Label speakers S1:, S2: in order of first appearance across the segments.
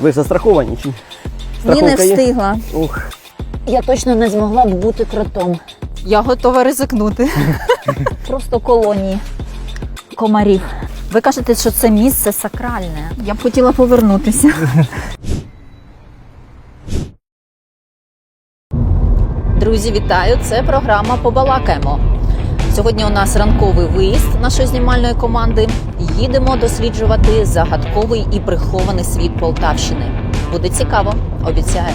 S1: Ви застраховані чи?
S2: Ні, не
S1: Страховка є?
S2: встигла.
S1: Ух,
S2: Я точно не змогла б бути кротом.
S3: Я готова ризикнути.
S2: Просто колонії комарів. Ви кажете, що це місце сакральне.
S3: Я б хотіла повернутися.
S2: Друзі, вітаю! Це програма Побалакаємо. Сьогодні у нас ранковий виїзд нашої знімальної команди. Їдемо досліджувати загадковий і прихований світ Полтавщини. Буде цікаво, обіцяю.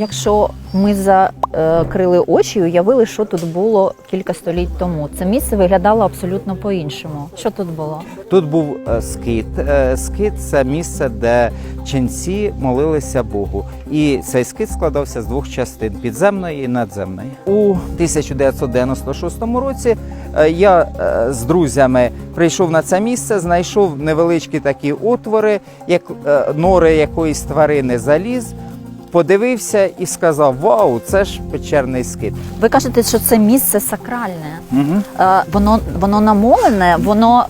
S2: Якщо ми закрили очі уявили, що тут було кілька століть тому, це місце виглядало абсолютно по-іншому. Що тут було?
S4: Тут був е, скит. Е, Скит це місце, де ченці молилися Богу. І цей скит складався з двох частин підземної і надземної. У 1996 році е, я з друзями прийшов на це місце, знайшов невеличкі такі отвори, як нори якоїсь тварини заліз. Подивився і сказав: Вау, це ж печерний скит.
S2: Ви кажете, що це місце сакральне.
S4: Угу.
S2: Е, воно воно намолене, воно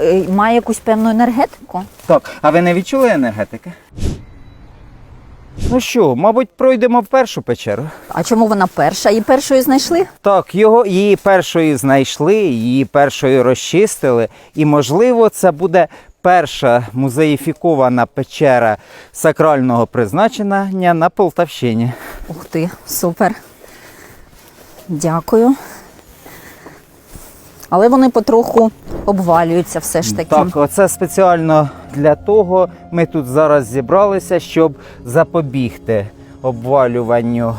S2: е, має якусь певну енергетику.
S4: Так, а ви не відчули енергетики? Ну що, мабуть, пройдемо в першу печеру.
S2: А чому вона перша? І першою знайшли?
S4: Так, його її першою знайшли, її першою розчистили, і можливо, це буде перша музеїфікована печера сакрального призначення на Полтавщині.
S2: Ух ти, супер. Дякую. Але вони потроху обвалюються все ж таки.
S4: Так, оце спеціально для того ми тут зараз зібралися, щоб запобігти обвалюванню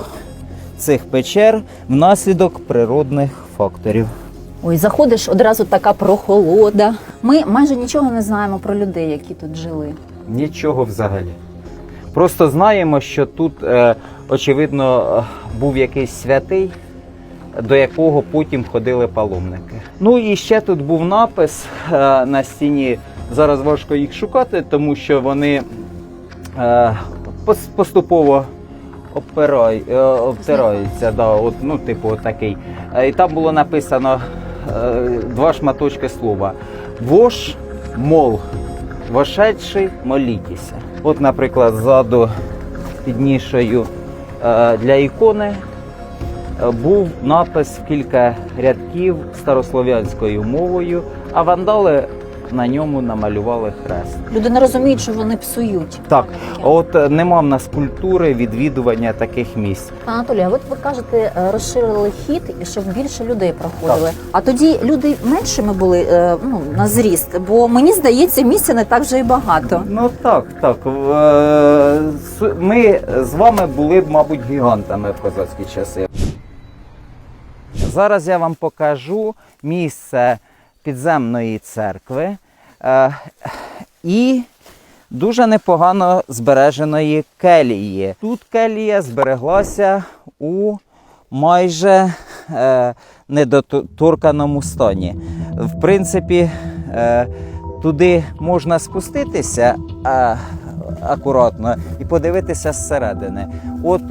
S4: цих печер внаслідок природних факторів.
S2: Ой, заходиш одразу така прохолода. Ми майже нічого не знаємо про людей, які тут жили.
S4: Нічого взагалі. Просто знаємо, що тут, е, очевидно, був якийсь святий, до якого потім ходили паломники. Ну і ще тут був напис е, на стіні. Зараз важко їх шукати, тому що вони е, поступово обтираються. Да, от, ну, типу, такий. І там було написано два шматочки слова. Вош, мол, вошедший, молітеся. От, наприклад, ззаду під нішею е, для ікони е, був напис в кілька рядків старослов'янською мовою, а вандали на ньому намалювали хрест.
S2: Люди не розуміють, що вони псують.
S4: Так, от е, нема в нас культури відвідування таких місць.
S2: Анатолій, а от ви кажете, е, розширили хід, щоб більше людей проходили. А тоді люди меншими були е, ну, на зріст, бо мені здається, місця не так вже і багато.
S4: Ну так, так. Ми з вами були б, мабуть, гігантами в козацькі часи. Зараз я вам покажу місце підземної церкви е, і дуже непогано збереженої келії. Тут келія збереглася у майже е, недоторканому стані. В принципі, е, туди можна спуститися акуратно і подивитися зсередини. От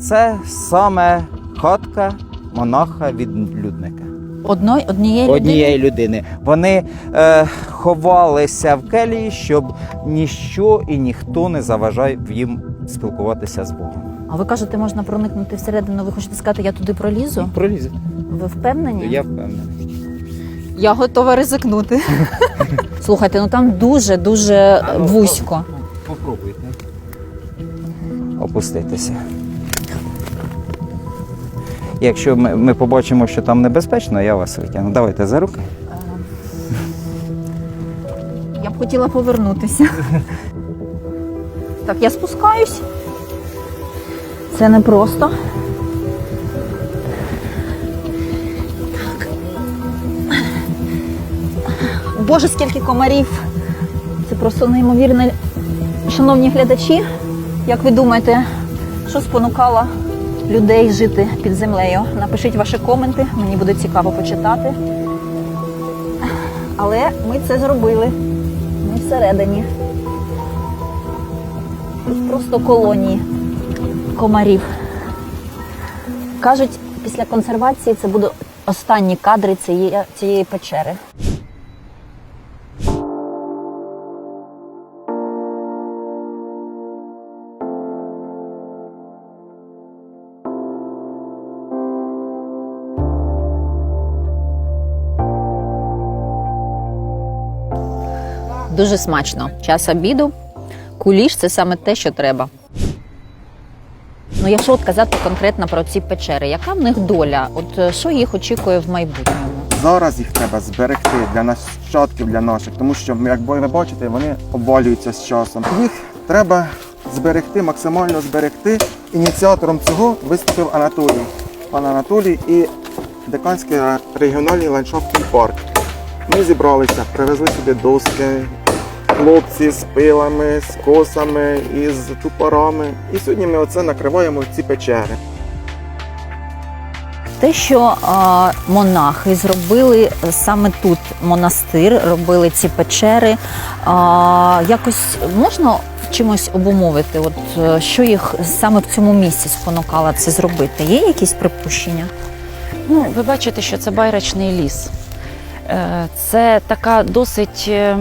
S4: це саме хатка монаха відлюдника.
S2: Одної однієї людини.
S4: Однієї людини. Вони е, ховалися в келії, щоб ніщо і ніхто не заважав їм спілкуватися з Богом.
S2: А ви кажете, можна проникнути всередину. Ви хочете сказати, я туди пролізу?
S4: Пролізете.
S2: Ви впевнені?
S4: Я впевнений.
S3: Я готова ризикнути.
S2: Слухайте, ну там дуже дуже вузько.
S4: Попробуйте. Опуститися. Якщо ми, ми побачимо, що там небезпечно, я вас витягну. Давайте за руки.
S3: Я б хотіла повернутися.
S2: Так, я спускаюсь. Це не просто. Так. Боже, скільки комарів. Це просто неймовірно. Шановні глядачі, як ви думаєте, що спонукало людей жити під землею. Напишіть ваші коменти, мені буде цікаво почитати. Але ми це зробили. Ми всередині. Просто колонії комарів. Кажуть, після консервації це будуть останні кадри цієї, цієї печери. Дуже смачно. Час обіду. Куліш це саме те, що треба. Ну, якщо от казати конкретно про ці печери, яка в них доля? От е, що їх очікує в майбутньому?
S1: Зараз їх треба зберегти для нащадків, для наших, тому що, як ви бачите, вони обвалюються з часом. Їх треба зберегти, максимально зберегти. Ініціатором цього виступив Анатолій. Пан Анатолій і Деканський регіональний ландшафтний парк. Ми зібралися, привезли сюди доски, хлопці з пилами, з косами і з тупорами. І сьогодні ми оце накриваємо ці печери.
S2: Те, що а, монахи зробили саме тут монастир, робили ці печери. А, якось можна чимось обумовити? От е, що їх саме в цьому місці спонукало це зробити? Є якісь припущення?
S5: Ну, ви бачите, що це байрачний ліс. Е, Це така досить е,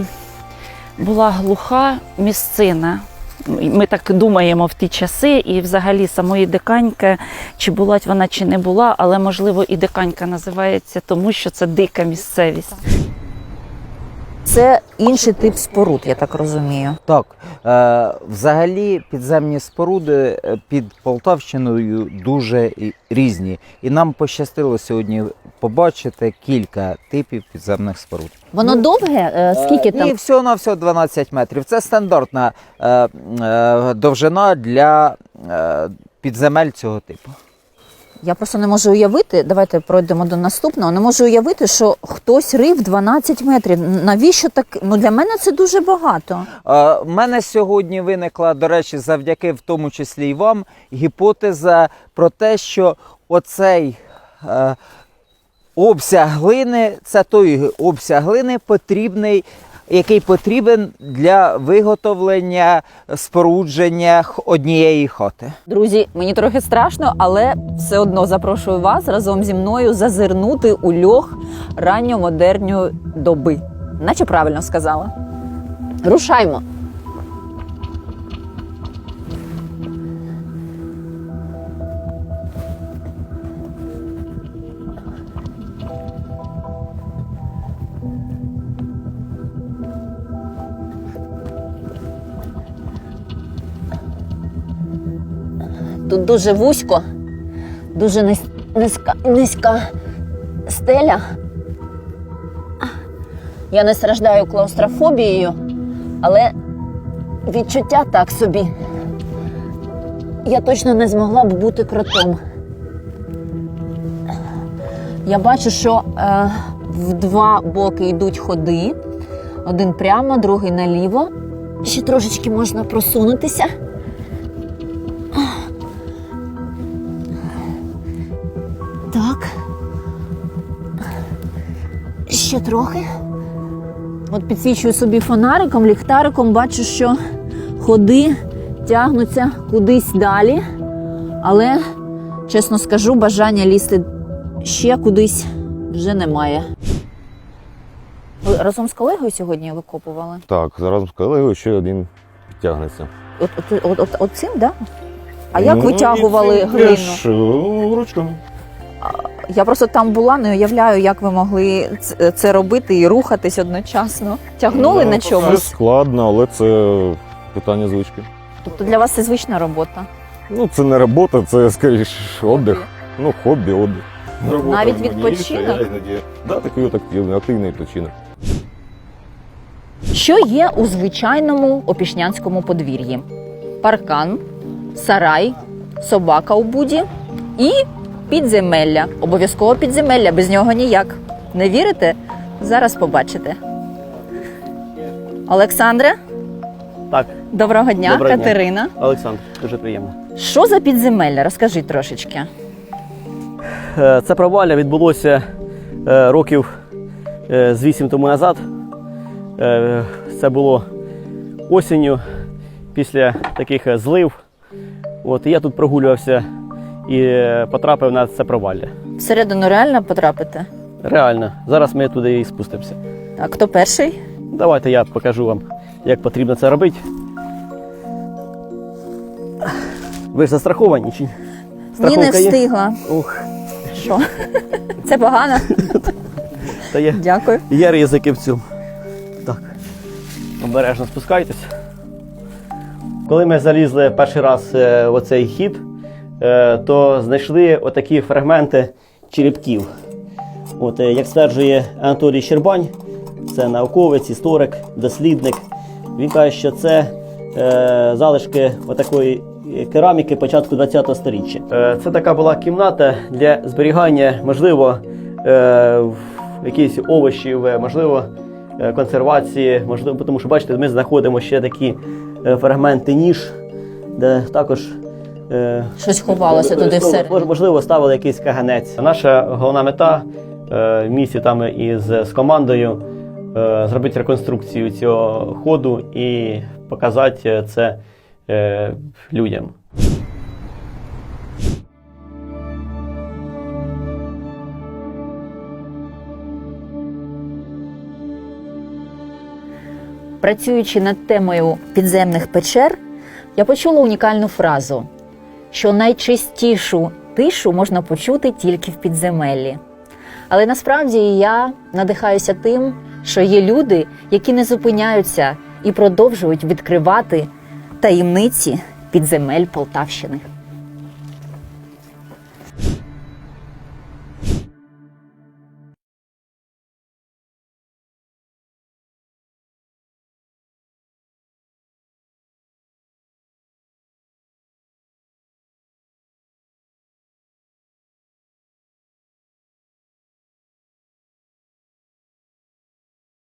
S5: була глуха місцина. Ми так думаємо в ті часи, і взагалі самої диканьки, чи була вона, чи не була, але можливо і диканька називається, тому що це дика місцевість.
S2: Це інший тип споруд, я так розумію.
S4: Так, е, взагалі підземні споруди е, під Полтавщиною дуже різні. І нам пощастило сьогодні побачити кілька типів підземних споруд.
S2: Воно довге? Е, Скільки там?
S4: Ні, всього на всього 12 метрів. Це стандартна довжина для підземель цього типу.
S2: Я просто не можу уявити. Давайте пройдемо до наступного. Не можу уявити, що хтось рив 12 метрів. Навіщо так? Ну для мене це дуже багато.
S4: У мене сьогодні виникла, до речі, завдяки в тому числі і вам, гіпотеза про те, що оцей е, обсяг глини це той обсяг глини потрібний. Який потрібен для виготовлення спорудження однієї хоти.
S2: Друзі, мені трохи страшно, але все одно запрошую вас разом зі мною зазирнути у льох ранньомодерньої доби. Наче правильно сказала. Рушаймо. Тут дуже вузько, дуже низька, низька стеля. Я не страждаю клаустрофобією, але відчуття так собі. Я точно не змогла б бути кротом. Я бачу, що е, в два боки йдуть ходи. Один прямо, другий наліво. Ще трошечки можна просунутися. Ще трохи. От підсвічую собі фонариком, ліхтариком, бачу, що ходи тягнуться кудись далі. Але, чесно скажу, бажання лізти ще кудись вже немає. Ви разом з колегою сьогодні викопували?
S6: Так, зараз з колегою ще один підтягнеться.
S2: От, от, от, от, от цим, да? А як
S6: Ну,
S2: витягували
S6: і
S2: глину?
S6: е, ручками.
S2: Я просто там була, не уявляю, як ви могли це робити і рухатись одночасно. Тягнули
S6: Ну,
S2: на
S6: Це складно, але це питання звички.
S2: Тобто для вас це звична робота.
S6: Ну, це не робота, це скоріш віддих. Ну, хобі, віддих.
S2: Навіть відпочинок?
S6: Так, такий от активний, активний відпочинок.
S2: Що є у звичайному опішнянському подвір'ї? Паркан, сарай, собака у буді і підземелля. Обов'язково підземелля, без нього ніяк. Не вірите? Зараз побачите. Олександре,
S7: Так,
S2: доброго дня,
S7: Доброго дня.
S2: Катерина.
S7: Олександр, дуже приємно.
S2: Що за підземелля? Розкажи трошечки.
S7: Е, Це провалля відбулося е, років е, з 8 тому назад. Це було осінню після таких злив. От, і я тут прогулювався і е, потрапив на це провалля.
S2: Всередину реально потрапити?
S7: Реально, зараз ми туди і спустимося.
S2: А хто перший?
S7: Давайте я покажу вам, як потрібно це робити. Ви ж застраховані чи ні?
S3: Ні, не встигла.
S7: Ух,
S3: Що? Це погано?
S7: та є.
S3: Дякую.
S7: Є ризики в цьому. Так. Обережно спускайтесь. Коли ми залізли перший раз е, в оцей хід, то знайшли отакі фрагменти черепків. От, е, як стверджує Анатолій Щербань, це науковець, історик, дослідник. Він каже, що це е, залишки отакої кераміки початку ХХ століття. Е, це така була кімната для зберігання, можливо, е, якісь овочів, е, можливо, е, консервації, можливо, тому що бачите, ми знаходимо ще такі е, фрагменти ніж, де також. Е,
S2: Щось ховалося туди всередині.
S7: Мож- Можливо, ставили якийсь каганець. Наша головна мета е, в місті там із з командою е, зробити реконструкцію цього ходу і показати це е, людям.
S2: Працюючи над темою підземних печер, я почула унікальну фразу, що найчистішу тишу можна почути тільки в підземеллі. Але насправді я надихаюся тим, що є люди, які не зупиняються і продовжують відкривати таємниці підземель Полтавщини.